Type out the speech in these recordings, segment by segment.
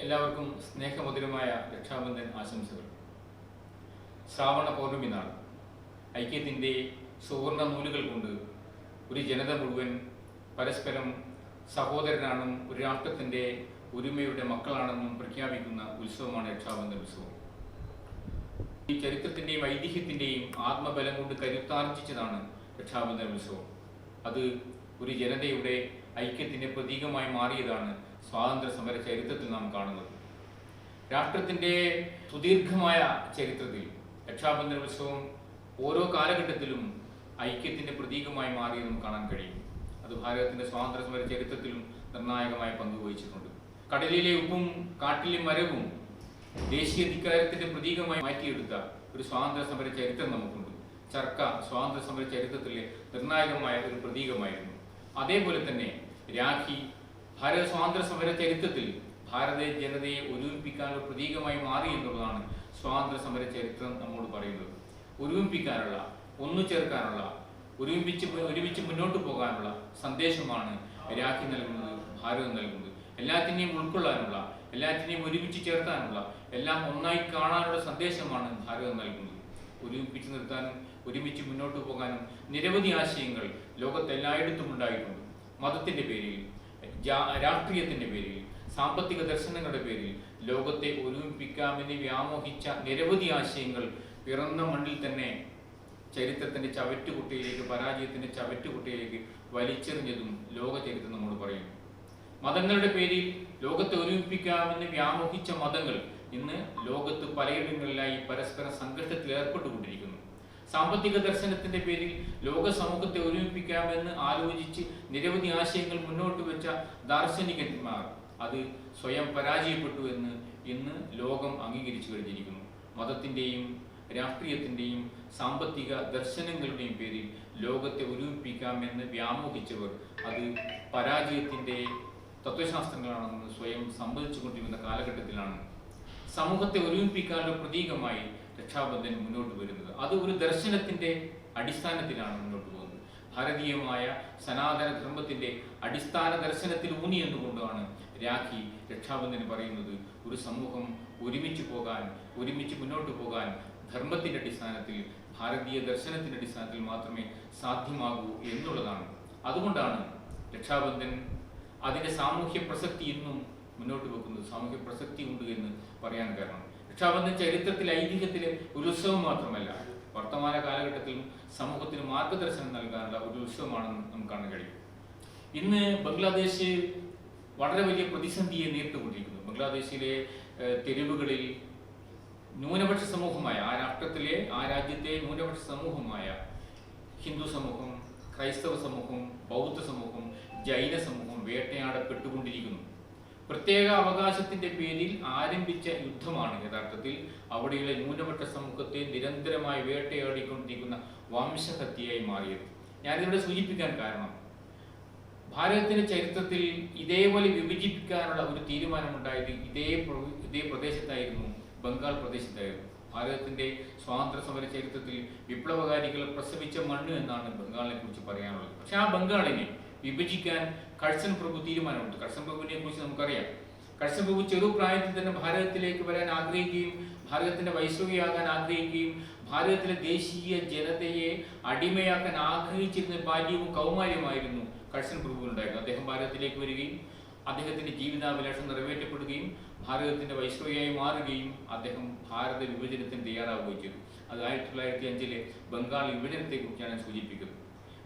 എല്ലാവർക്കും സ്നേഹമധുരമായ രക്ഷാബന്ധൻ ആശംസകൾ. ശ്രാവണ പൗർണമി നാൾ. ഐക്യത്തിന്റെ സുവർണ നൂലുകൾ കൊണ്ട് ഒരു ജനത മുഴുവൻ പരസ്പരം സഹോദരനാണെന്നും ഒരു രാഷ്ട്രത്തിന്റെ ഒരുമയുടെ മക്കളാണെന്നും പ്രഖ്യാപിക്കുന്ന ഉത്സവമാണ് രക്ഷാബന്ധൻ ഉത്സവം. ഈ ചരിത്രത്തിന്റെയും ഐതിഹ്യത്തിന്റെയും ആത്മബലം കൊണ്ട് കരുത്താർജിച്ചതാണ് രക്ഷാബന്ധൻ ഉത്സവം. അത് ഒരു ജനതയുടെ ഐക്യത്തിന്റെ പ്രതീകമായി മാറിയതാണ് സ്വാതന്ത്ര്യ സമര ചരിത്രത്തിൽ നാം കാണുന്നത്. രാഷ്ട്രത്തിന്റെ സുദീർഘമായ ചരിത്രത്തിൽ രക്ഷാബന്ധന ഉത്സവം ഓരോ കാലഘട്ടത്തിലും ഐക്യത്തിന്റെ പ്രതീകമായി മാറിയെന്നും കാണാൻ കഴിയും. അത് ഭാരതത്തിന്റെ സ്വാതന്ത്ര്യ സമര ചരിത്രത്തിലും നിർണായകമായ പങ്ക് വഹിച്ചിട്ടുണ്ട്. കടലിലെ ഉപ്പും കാട്ടിലെ മരവും ദേശീയ ധിക്കാരത്തിന്റെ പ്രതീകമായി മാറ്റിയെടുത്ത ഒരു സ്വാതന്ത്ര്യ സമര ചരിത്രം നമുക്കുണ്ട്. ചർക്ക സ്വാതന്ത്ര്യ സമര ചരിത്രത്തിലെ നിർണായകമായ ഒരു പ്രതീകമായിരുന്നു. അതേപോലെ തന്നെ രാഖി ഭാരത സ്വാതന്ത്ര്യ സമര ചരിത്രത്തിൽ ഭാരത ജനതയെ ഒരുമിപ്പിക്കാനുള്ള പ്രതീകമായി മാറി എന്നുള്ളതാണ് സ്വാതന്ത്ര്യ സമര ചരിത്രം നമ്മോട് പറയുന്നത്. ഒരുമിപ്പിക്കാനുള്ള ഒന്നു ചേർക്കാനുള്ള ഒരുമിപ്പിച്ച് ഒരുമിച്ച് മുന്നോട്ട് പോകാനുള്ള സന്ദേശമാണ് രാഖി നൽകുന്നത് ഭാരതം നൽകുന്നത്. എല്ലാത്തിനെയും ഉൾക്കൊള്ളാനുള്ള എല്ലാത്തിനെയും ഒരുമിച്ച് ചേർക്കാനുള്ള എല്ലാം ഒന്നായി കാണാനുള്ള സന്ദേശമാണ് ഭാരതം നൽകുന്നത്. ഒരുമിപ്പിച്ച് നിർത്താനും ഒരുമിച്ച് മുന്നോട്ട് പോകാനും നിരവധി ആശയങ്ങൾ ലോകത്തെല്ലായിടത്തും ഉണ്ടായിട്ടുണ്ട്. മതത്തിന്റെ പേരിൽ രാഷ്ട്രീയത്തിന്റെ പേരിൽ സാമ്പത്തിക ദർശനങ്ങളുടെ പേരിൽ ലോകത്തെ ഒരുമിപ്പിക്കാമെന്ന് വ്യാമോഹിച്ച നിരവധി ആശയങ്ങൾ പിറന്ന മണ്ണിൽ തന്നെ ചരിത്രത്തിന്റെ ചവറ്റുകുട്ടയിലേക്ക് പരാജയത്തിന്റെ ചവറ്റുകുട്ടയിലേക്ക് വലിച്ചെറിഞ്ഞതും ലോക ചരിത്രം നമ്മൾ പറയുന്നു. മതങ്ങളുടെ പേരിൽ ലോകത്തെ ഒരുമിപ്പിക്കാമെന്ന് വ്യാമോഹിച്ച മതങ്ങൾ ഇന്ന് ലോകത്ത് പലയിടങ്ങളിലായി പരസ്പര സംഘർഷത്തിൽ ഏർപ്പെട്ടുകൊണ്ടിരിക്കുന്നു. സാമ്പത്തിക ദർശനത്തിന്റെ പേരിൽ ലോക സമൂഹത്തെ ഒരുമിപ്പിക്കാമെന്ന് ആലോചിച്ച് നിരവധി ആശയങ്ങൾ മുന്നോട്ട് വെച്ച ദാർശനികന്മാർ. അത് സ്വയം പരാജയപ്പെട്ടു എന്ന് ഇന്ന് ലോകം അംഗീകരിച്ചു കഴിഞ്ഞിരിക്കുന്നു. മതത്തിന്റെയും രാഷ്ട്രീയത്തിന്റെയും സാമ്പത്തിക ദർശനങ്ങളുടെയും പേരിൽ ലോകത്തെ ഒരുമിപ്പിക്കാമെന്ന് വ്യാമോഹിച്ചവർ അത് പരാജയത്തിന്റെ തത്വശാസ്ത്രങ്ങളാണെന്ന് സ്വയം സമ്മതിച്ചുകൊണ്ടിരിക്കുന്ന കാലഘട്ടത്തിലാണ്. സമൂഹത്തെ ഒരുമിപ്പിക്കാനുള്ള പ്രതീകമായി രക്ഷാബന്ധൻ മുന്നോട്ട് വരുന്നത്. അത് ഒരു ദർശനത്തിന്റെ അടിസ്ഥാനത്തിലാണ് മുന്നോട്ട് പോകുന്നത്. ഭാരതീയമായ സനാതന ധർമ്മത്തിന്റെ അടിസ്ഥാന ദർശനത്തിൽ ഊന്നി എന്നുകൊണ്ടാണ് രാഖി രക്ഷാബന്ധൻ പറയുന്നത്. ഒരു സമൂഹം ഒരുമിച്ച് പോകാൻ ഒരുമിച്ച് മുന്നോട്ട് പോകാൻ ധർമ്മത്തിന്റെ അടിസ്ഥാനത്തിൽ ഭാരതീയ ദർശനത്തിന്റെ അടിസ്ഥാനത്തിൽ മാത്രമേ സാധ്യമാകൂ എന്നുള്ളതാണ്. അതുകൊണ്ടാണ് രക്ഷാബന്ധൻ അതിന്റെ സാമൂഹ്യ പ്രസക്തി ഇന്നും മുന്നോട്ട് വെക്കുന്നത്. സാമൂഹ്യ പ്രസക്തി ഉണ്ട് എന്ന് പറയാൻ കാരണം. രക്ഷാബന്ധൻ ചരിത്രത്തിൽ ഐതിഹ്യത്തിലെ ഒരു ഉത്സവം മാത്രമല്ല വർത്തമാന കാലഘട്ടത്തിലും സമൂഹത്തിന് മാർഗദർശനം നൽകാനുള്ള ഒരു ഉത്സവമാണെന്ന് നമുക്ക് കാണാൻ കഴിയും. ഇന്ന് ബംഗ്ലാദേശ് വളരെ വലിയ പ്രതിസന്ധിയെ നേരിട്ടുകൊണ്ടിരിക്കുന്നു. ബംഗ്ലാദേശിലെ തെരുവുകളിൽ ന്യൂനപക്ഷ സമൂഹമായ ആ രാഷ്ട്രത്തിലെ ആ രാജ്യത്തെ ന്യൂനപക്ഷ സമൂഹമായ ഹിന്ദു സമൂഹം ക്രൈസ്തവ സമൂഹം ബൗദ്ധ സമൂഹം ജൈന സമൂഹം വേട്ടയാടപ്പെട്ടുകൊണ്ടിരിക്കുന്നു. പ്രത്യേക അവകാശത്തിന്റെ പേരിൽ ആരംഭിച്ച യുദ്ധമാണ് യഥാർത്ഥത്തിൽ അവിടെയുള്ള ന്യൂനപക്ഷ സമൂഹത്തെ നിരന്തരമായി വേട്ടയാടിക്കൊണ്ടിരിക്കുന്ന വംശഹത്യയായി മാറിയത്. ഞാനിതിവിടെ സൂചിപ്പിക്കാൻ കാരണം ഭാരതത്തിന്റെ ചരിത്രത്തിൽ ഇതേപോലെ വിഭജിപ്പിക്കാനുള്ള ഒരു തീരുമാനമുണ്ടായത് ഇതേ ഇതേ പ്രദേശത്തായിരുന്നു ബംഗാൾ പ്രദേശത്തായിരുന്നു. ഭാരതത്തിന്റെ സ്വാതന്ത്ര്യ സമര ചരിത്രത്തിൽ വിപ്ലവകാരികൾ പ്രസവിച്ച മണ്ണ് എന്നാണ് ബംഗാളിനെ കുറിച്ച് പറയാനുള്ളത്. പക്ഷെ ആ ബംഗാളിനെ വിഭജിക്കാൻ കഴ്സൻ പ്രഭു തീരുമാനമെടുത്തു. കഴ്സൻ പ്രഭുവിനെ കുറിച്ച് നമുക്കറിയാം. കഴ്സൻ പ്രഭു ചെറുപ്രായത്തിൽ തന്നെ ഭാരതത്തിലേക്ക് വരാൻ ആഗ്രഹിക്കുകയും ഭാരതത്തിന്റെ വൈശ്വികയാകാൻ ആഗ്രഹിക്കുകയും ഭാരതത്തിലെ ദേശീയ ജനതയെ അടിമയാക്കാൻ ആഗ്രഹിച്ചിരുന്ന ബാല്യവും കൗമാര്യമായിരുന്നു കഴ്സൺ പ്രഭുവിനുണ്ടായിരുന്നു അദ്ദേഹം ഭാരതത്തിലേക്ക് വരികയും അദ്ദേഹത്തിന്റെ ജീവിതാഭിലാഷം നിറവേറ്റപ്പെടുകയും ഭാരതത്തിന്റെ വൈശ്രോയായി മാറുകയും അദ്ദേഹം ഭാരത വിഭജനത്തിന് തയ്യാറാവുകയും ചെയ്തു. അത് ആയിരത്തി തൊള്ളായിരത്തി അഞ്ചിലെ ബംഗാൾ വിഭജനത്തെ കുറിച്ചാണ് സൂചിപ്പിക്കുന്നത്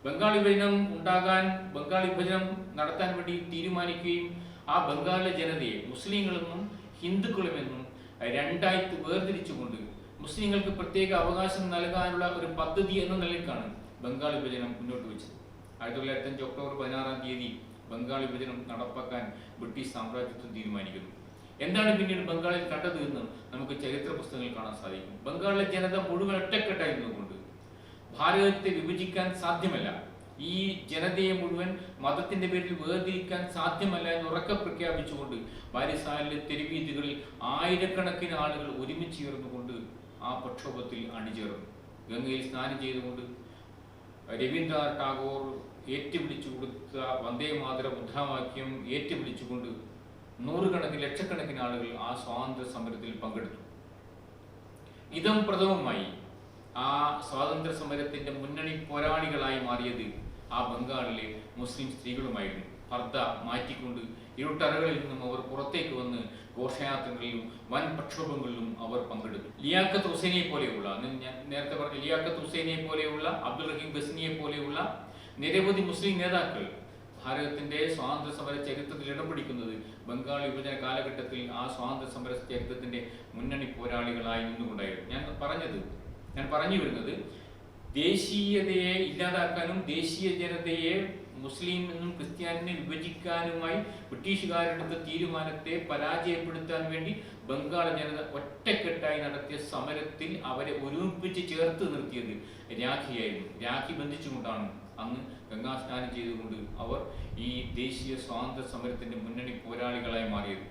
ബംഗാൾ വിഭജനം ഉണ്ടാകാൻ ബംഗാൾ വിഭജനം നടത്താൻ വേണ്ടി തീരുമാനിക്കുകയും ആ ബംഗാളിലെ ജനതയെ മുസ്ലിങ്ങളെന്നും ഹിന്ദുക്കളുമെന്നും രണ്ടായി വേർതിരിച്ചുകൊണ്ട് മുസ്ലിങ്ങൾക്ക് പ്രത്യേക അവകാശം നൽകാനുള്ള ഒരു പദ്ധതി എന്ന നിലയ്ക്കാണ് ബംഗാൾ വിഭജനം മുന്നോട്ട് വെച്ചത്. ആയിരത്തി തൊള്ളായിരത്തി അഞ്ച് ഒക്ടോബർ പതിനാറാം തീയതി ബംഗാൾ വിഭജനം നടപ്പാക്കാൻ ബ്രിട്ടീഷ് സാമ്രാജ്യത്വം തീരുമാനിക്കുന്നു. എന്താണ് പിന്നീട് ബംഗാളിൽ കണ്ടത് എന്ന് നമുക്ക് ചരിത്ര പുസ്തകങ്ങൾ കാണാൻ സാധിക്കും. ബംഗാളിലെ ജനത മുഴുവൻ ഒറ്റക്കെട്ടായിരുന്നുകൊണ്ട് ഭാരതത്തെ വിഭജിക്കാൻ സാധ്യമല്ല. ഈ ജനതയെ മുഴുവൻ മതത്തിന്റെ പേരിൽ വേർതിരിക്കാൻ സാധ്യമല്ല എന്ന് ഉറക്കെ പ്രഖ്യാപിച്ചുകൊണ്ട് വാരിസാലിലെ തെരുവീതികളിൽ ആയിരക്കണക്കിന് ആളുകൾ ഒരുമിച്ച് ചേർന്നുകൊണ്ട് ആ പ്രക്ഷോഭത്തിൽ അണിചേർന്നു. ഗംഗയിൽ സ്നാനം ചെയ്തുകൊണ്ട് രവീന്ദ്രനാഥ് ടാഗോർ ഏറ്റുപിടിച്ചു കൊടുത്ത വന്ദേ മാതര മുദ്രാവാക്യം ഏറ്റുപിടിച്ചുകൊണ്ട് നൂറുകണക്കിന് ലക്ഷക്കണക്കിന് ആളുകൾ ആ സ്വാതന്ത്ര്യ സമരത്തിൽ പങ്കെടുത്തു. ഇതം പ്രഥമമായി ആ സ്വാതന്ത്ര്യ സമരത്തിന്റെ മുന്നണി പോരാളികളായി മാറിയത് ആ ബംഗാളിലെ മുസ്ലിം സ്ത്രീകളുമായിരുന്നു. പർദ്ദ മാറ്റിക്കൊണ്ട് ഇരുട്ടറകളിൽ നിന്നും അവർ പുറത്തേക്ക് വന്ന് ഘോഷയാത്രകളിലും വൻ പ്രക്ഷോഭങ്ങളിലും അവർ പങ്കെടുത്തു. ലിയാഖത്ത് ഹുസൈനെ പോലെയുള്ള ഞാൻ നേരത്തെ പറഞ്ഞ ലിയാഖത്ത് ഹുസൈനെ പോലെയുള്ള അബ്ദുൾ റഹീം ബസ്നിയെ പോലെയുള്ള നിരവധി മുസ്ലിം നേതാക്കൾ ഭാരതത്തിന്റെ സ്വാതന്ത്ര്യ സമര ചരിത്രത്തിൽ ഇടം പിടിക്കുന്നത് ബംഗാൾ വിഭജന കാലഘട്ടത്തിൽ ആ സ്വാതന്ത്ര്യ സമര ചരിത്രത്തിന്റെ മുന്നണി പോരാളികളായി നിന്നുകൊണ്ടായിരുന്നു. ഞാൻ പറഞ്ഞത് ഞാൻ പറഞ്ഞു വരുന്നത് ദേശീയതയെ ഇല്ലാതാക്കാനും ദേശീയ ജനതയെ മുസ്ലിം എന്നും ക്രിസ്ത്യാനിനെ വിഭജിക്കാനുമായി ബ്രിട്ടീഷുകാരെടുത്ത തീരുമാനത്തെ പരാജയപ്പെടുത്താൻ വേണ്ടി ബംഗാൾ ജനത ഒറ്റക്കെട്ടായി നടത്തിയ സമരത്തിൽ അവരെ ഒരുമിപ്പിച്ച് ചേർത്ത് നിർത്തിയത് രാഖിയായിരുന്നു. രാഖി ബന്ധിച്ചുകൊണ്ടാണ് അന്ന് ഗംഗാ സ്നാനം ചെയ്തുകൊണ്ട് അവർ ഈ ദേശീയ സ്വാതന്ത്ര്യ സമരത്തിന്റെ മുന്നണി പോരാളികളായി മാറിയത്.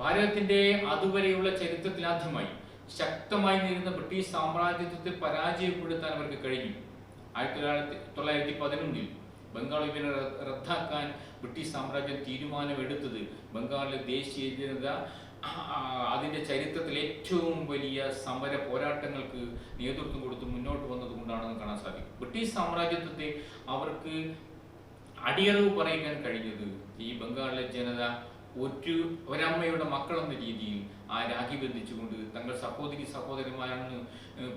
ഭാരതത്തിന്റെ അതുവരെയുള്ള ചരിത്രത്തിൽ ആദ്യമായി ശക്തമായി നേരിടുന്ന ബ്രിട്ടീഷ് സാമ്രാജ്യത്വത്തെ പരാജയപ്പെടുത്താൻ അവർക്ക് കഴിഞ്ഞു. ആയിരത്തി തൊള്ളായിരത്തി തൊള്ളായിരത്തി പതിനൊന്നിൽ ബംഗാൾ വിഭജനം റദ്ദാക്കാൻ ബ്രിട്ടീഷ് സാമ്രാജ്യം തീരുമാനമെടുത്തത് ബംഗാളിലെ ദേശീയ ജനത അതിന്റെ ചരിത്രത്തിൽ ഏറ്റവും വലിയ സമര പോരാട്ടങ്ങൾക്ക് നേതൃത്വം കൊടുത്ത് മുന്നോട്ട് വന്നത് കൊണ്ടാണെന്ന് കാണാൻ സാധിക്കും. ബ്രിട്ടീഷ് സാമ്രാജ്യത്വത്തെ അവർക്ക് അടിയറവ് പറയിക്കാൻ കഴിഞ്ഞത് ഈ ബംഗാളിലെ ജനത ഒരു ഒരമ്മയുടെ മക്കളെന്ന രീതിയിൽ ആ രാഖി ബന്ധിച്ചുകൊണ്ട് തങ്ങൾ സഹോദരി സഹോദരന്മാരാണെന്ന്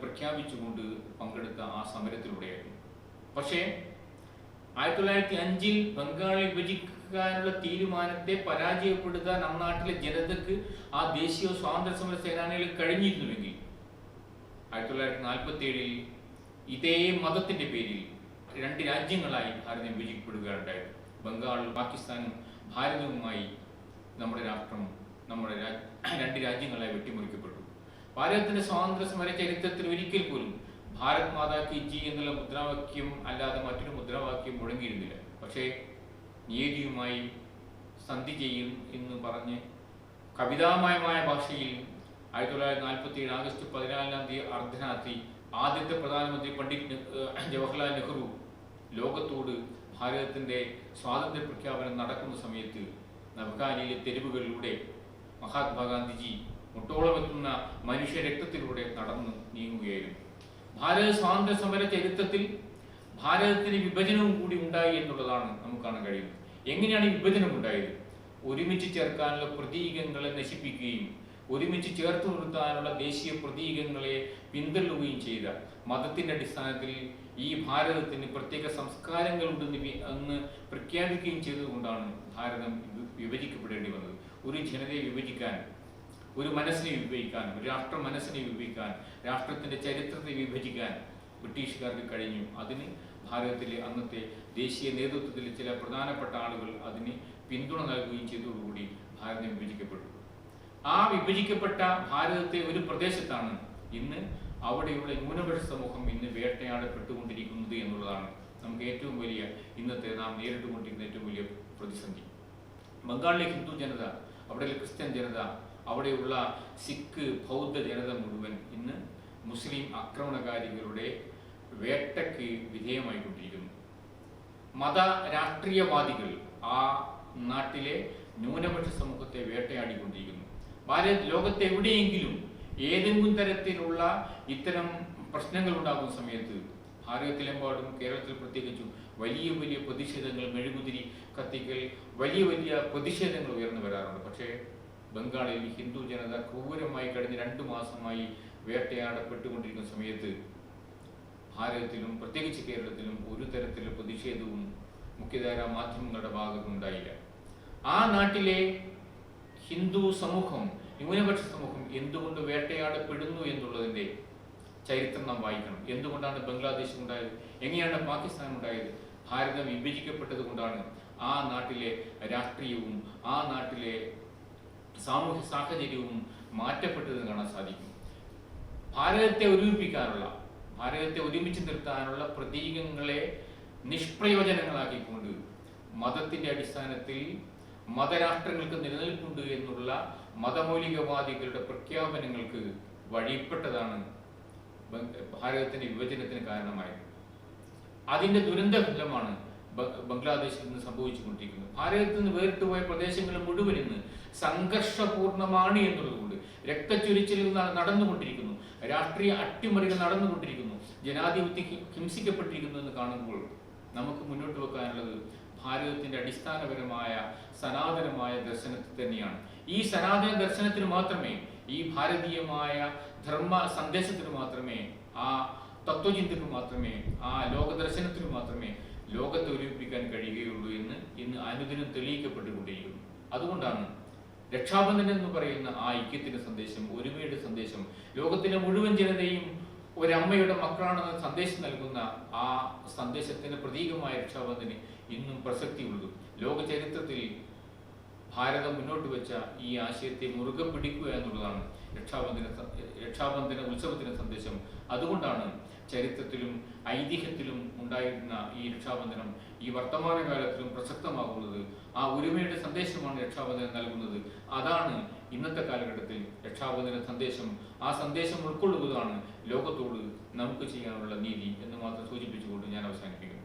പ്രഖ്യാപിച്ചുകൊണ്ട് പങ്കെടുത്ത ആ സമരത്തിലൂടെയായിരുന്നു. പക്ഷേ ആയിരത്തി തൊള്ളായിരത്തി അഞ്ചിൽ ബംഗാളിൽ വിഭജിക്കാനുള്ള തീരുമാനത്തെ പരാജയപ്പെടുത്താൻ അന്നാട്ടിലെ ജനതക്ക് ആ ദേശീയ സ്വാതന്ത്ര്യ സമര സേനാനികൾ കഴിഞ്ഞിരുന്നുവെങ്കിൽ ആയിരത്തി തൊള്ളായിരത്തി നാൽപ്പത്തി ഏഴിൽ ഇതേ മതത്തിന്റെ പേരിൽ രണ്ട് രാജ്യങ്ങളായി ഭാരതം വിഭജിക്കപ്പെടുകയുണ്ടായത് ബംഗാളും പാകിസ്ഥാനും ഭാരതവുമായി നമ്മുടെ രാഷ്ട്രം നമ്മുടെ രണ്ട് രാജ്യങ്ങളെ വെട്ടിമുറിക്കപ്പെട്ടു. ഭാരതത്തിന്റെ സ്വാതന്ത്ര്യ സമര ചരിത്രത്തിൽ ഒരിക്കൽ പോലും ഭാരത് മാതാ കി ജി എന്നുള്ള മുദ്രാവാക്യം അല്ലാതെ മറ്റൊരു മുദ്രാവാക്യം മുഴങ്ങിയിരുന്നില്ല. പക്ഷേ നീതിയുമായി സന്ധി ചെയ്യും എന്ന് പറഞ്ഞ് കവിതാമയമായ ഭാഷയിൽ ആയിരത്തി തൊള്ളായിരത്തി നാൽപ്പത്തി ഏഴ് ആഗസ്റ്റ് പതിനാലാം തീയതി അർദ്ധരാത്രി ആദ്യത്തെ പ്രധാനമന്ത്രി പണ്ഡിറ്റ് ജവഹർലാൽ നെഹ്റു ലോകത്തോട് ഭാരതത്തിന്റെ സ്വാതന്ത്ര്യ പ്രഖ്യാപനം നടക്കുന്ന സമയത്ത് നവകാലിയിലെ തെരുവുകളിലൂടെ മഹാത്മാഗാന്ധിജി മുട്ടോളമെത്തുന്ന മനുഷ്യ രക്തത്തിലൂടെ നടന്നു നീങ്ങുകയായിരുന്നു. ഭാരത സ്വാതന്ത്ര്യ സമര ചരിത്രത്തിൽ ഭാരതത്തിന് വിഭജനവും കൂടി ഉണ്ടായി എന്നുള്ളതാണ് നമുക്ക് കാണാൻ കഴിയുന്നത്. എങ്ങനെയാണ് വിഭജനം ഉണ്ടായത്? ഒരുമിച്ച് ചേർക്കാനുള്ള പ്രതീകങ്ങളെ നശിപ്പിക്കുകയും ഒരുമിച്ച് ചേർത്ത് നിർത്താനുള്ള ദേശീയ പ്രതീകങ്ങളെ പിന്തള്ളുകയും ചെയ്ത മതത്തിന്റെ അടിസ്ഥാനത്തിൽ ഈ ഭാരതത്തിന് പ്രത്യേക സംസ്കാരങ്ങളുണ്ടെന്ന് അന്ന് പ്രഖ്യാപിക്കുകയും ചെയ്തുകൊണ്ടാണ് ഭാരതം വിഭജിക്കപ്പെടേണ്ടി വന്നത്. ഒരു ജനതയെ വിഭജിക്കാൻ ഒരു മനസ്സിനെ വിഭജിക്കാൻ ഒരു രാഷ്ട്ര മനസ്സിനെ വിഭജിക്കാൻ രാഷ്ട്രത്തിന്റെ ചരിത്രത്തെ വിഭജിക്കാൻ ബ്രിട്ടീഷുകാർക്ക് കഴിഞ്ഞു. അതിന് ഭാരതത്തിലെ അന്നത്തെ ദേശീയ നേതൃത്വത്തിലെ ചില പ്രധാനപ്പെട്ട ആളുകൾ അതിന് പിന്തുണ നൽകുകയും ചെയ്തതോടുകൂടി ഭാരതം വിഭജിക്കപ്പെട്ടു. ആ വിഭജിക്കപ്പെട്ട ഭാരതത്തെ ഒരു പ്രദേശത്താണ് ഇന്ന് അവിടെയുള്ള ന്യൂനപക്ഷ സമൂഹം ഇന്ന് വേട്ടയാടപ്പെട്ടുകൊണ്ടിരിക്കുന്നത് എന്നുള്ളതാണ് നമുക്ക് ഏറ്റവും വലിയ ഇന്നത്തെ നാം നേരിട്ടുകൊണ്ടിരിക്കുന്ന ഏറ്റവും വലിയ പ്രതിസന്ധി. ബംഗാളിലെ ഹിന്ദു ജനത അവിടെയുള്ള ക്രിസ്ത്യൻ ജനത അവിടെയുള്ള സിഖ് ബൗദ്ധ ജനത മുഴുവൻ ഇന്ന് മുസ്ലിം ആക്രമണകാരികളുടെ വേട്ടയ്ക്ക് വിധേയമായിക്കൊണ്ടിരിക്കുന്നു. മത രാഷ്ട്രീയവാദികൾ ആ നാട്ടിലെ ന്യൂനപക്ഷ സമൂഹത്തെ വേട്ടയാടിക്കൊണ്ടിരിക്കുന്നു. ഭാരത് ലോകത്ത് എവിടെയെങ്കിലും ഏതെങ്കിലും തരത്തിലുള്ള ഇത്തരം പ്രശ്നങ്ങൾ ഉണ്ടാകുന്ന സമയത്ത് ഭാരതത്തിലെമ്പാടും കേരളത്തിൽ പ്രത്യേകിച്ചും വലിയ വലിയ പ്രതിഷേധങ്ങൾ മെഴുകുതിരി കത്തിക്കൽ വലിയ വലിയ പ്രതിഷേധങ്ങൾ ഉയർന്നു വരാറുണ്ട്. പക്ഷേ ബംഗാളിൽ ഹിന്ദു ജനത ക്രൂരമായി കഴിഞ്ഞ രണ്ടു മാസമായി വേട്ടയാടപ്പെട്ടുകൊണ്ടിരിക്കുന്ന സമയത്ത് ഭാരതത്തിലും പ്രത്യേകിച്ച് കേരളത്തിലും ഒരു തരത്തിലുള്ള പ്രതിഷേധവും മുഖ്യധാര മാധ്യമങ്ങളുടെ ഭാഗത്തുനിന്നുണ്ടായില്ല. ആ നാട്ടിലെ ഹിന്ദു സമൂഹം ന്യൂനപക്ഷ സമൂഹം എന്തുകൊണ്ട് വേട്ടയാടപ്പെടുന്നു എന്നുള്ളതിന്റെ ചരിത്രം നാം വായിക്കണം. എന്തുകൊണ്ടാണ് ബംഗ്ലാദേശ് ഉണ്ടായത്? എങ്ങനെയാണ് പാകിസ്ഥാൻ ഉണ്ടായത്? ഭാരതം വിഭജിക്കപ്പെട്ടത് കൊണ്ടാണ് ആ നാട്ടിലെ രാഷ്ട്രീയവും ആ നാട്ടിലെ സാമൂഹ്യ സാഹചര്യവും മാറ്റപ്പെട്ടതെന്ന് കാണാൻ സാധിക്കും. ഭാരതത്തെ ഒരുമിപ്പിക്കാനുള്ള ഭാരതത്തെ ഒരുമിച്ച് നിർത്താനുള്ള പ്രതീകങ്ങളെ നിഷ്പ്രയോജനങ്ങളാക്കിക്കൊണ്ട് മതത്തിന്റെ അടിസ്ഥാനത്തിൽ മതരാഷ്ട്രങ്ങൾക്ക് നിലനിൽപ്പുണ്ട് എന്നുള്ള മതമൗലികവാദികളുടെ പ്രഖ്യാപനങ്ങൾക്ക് വഴിപ്പെട്ടതാണ് ഭാരതത്തിന്റെ വിഭജനത്തിന് കാരണമായത്. അതിന്റെ ദുരന്ത ഫലമാണ് ബംഗ്ലാദേശിൽ നിന്ന് സംഭവിച്ചുകൊണ്ടിരിക്കുന്നത്. ഭാരതത്തിൽ നിന്ന് വേറിട്ട് പോയ പ്രദേശങ്ങൾ മുഴുവൻ ഇന്ന് സംഘർഷപൂർണമാണ് എന്നുള്ളതുകൊണ്ട് രക്തച്ചൊരിച്ചിൽ ന- നടന്നുകൊണ്ടിരിക്കുന്നു. രാഷ്ട്രീയ അട്ടിമറികൾ നടന്നുകൊണ്ടിരിക്കുന്നു. ജനാധിപത്യം ഹിംസിക്കപ്പെട്ടിരിക്കുന്നു എന്ന് കാണുമ്പോൾ നമുക്ക് മുന്നോട്ട് വെക്കാനുള്ളത് ഭാരതത്തിന്റെ അടിസ്ഥാനപരമായ സനാതനമായ ദർശനത്തിൽ തന്നെയാണ്. ഈ സനാതന ദർശനത്തിന് മാത്രമേ ഈ ഭാരതീയമായ ധർമ്മ സന്ദേശത്തിന് മാത്രമേ ആ തത്വചിന്തക്ക് മാത്രമേ ആ ലോകദർശനത്തിന് മാത്രമേ ലോകത്തെ ഒരുപ്പിക്കാൻ കഴിയുകയുള്ളൂ എന്ന് ഇന്ന് അനുദിനം തെളിയിക്കപ്പെട്ടുകൊണ്ടിരിക്കുന്നു അതുകൊണ്ടാണ് രക്ഷാബന്ധൻ എന്ന് പറയുന്ന ആ ഐക്യത്തിന്റെ സന്ദേശം ഒരുമയുടെ സന്ദേശം ലോകത്തിലെ മുഴുവൻ ജനതയും ഒരമ്മയുടെ മക്കളാണെന്ന സന്ദേശം നൽകുന്ന ആ സന്ദേശത്തിന്റെ പ്രതീകമായ രക്ഷാബന്ധന് ഇന്നും പ്രസക്തിയുള്ളതും. ലോക ചരിത്രത്തിൽ ഭാരതം മുന്നോട്ട് വെച്ച ഈ ആശയത്തെ മുറുകെ പിടിക്കുക എന്നുള്ളതാണ് രക്ഷാബന്ധന രക്ഷാബന്ധന ഉത്സവത്തിന്റെ സന്ദേശം. അതുകൊണ്ടാണ് ചരിത്രത്തിലും ഐതിഹ്യത്തിലും ഉണ്ടായിരുന്ന ഈ രക്ഷാബന്ധനം ഈ വർത്തമാനകാലത്തിലും പ്രസക്തമാകുന്നത്. ആ ഒരുമയുടെ സന്ദേശമാണ് രക്ഷാബന്ധനം നൽകുന്നത്. അതാണ് ഇന്നത്തെ കാലഘട്ടത്തിൽ രക്ഷാബന്ധന സന്ദേശം. ആ സന്ദേശം ഉൾക്കൊള്ളുന്നതാണ് ലോകത്തോട് നമുക്ക് ചെയ്യാനുള്ള നീതി എന്ന് മാത്രം സൂചിപ്പിച്ചുകൊണ്ട് ഞാൻ അവസാനിപ്പിക്കുന്നു.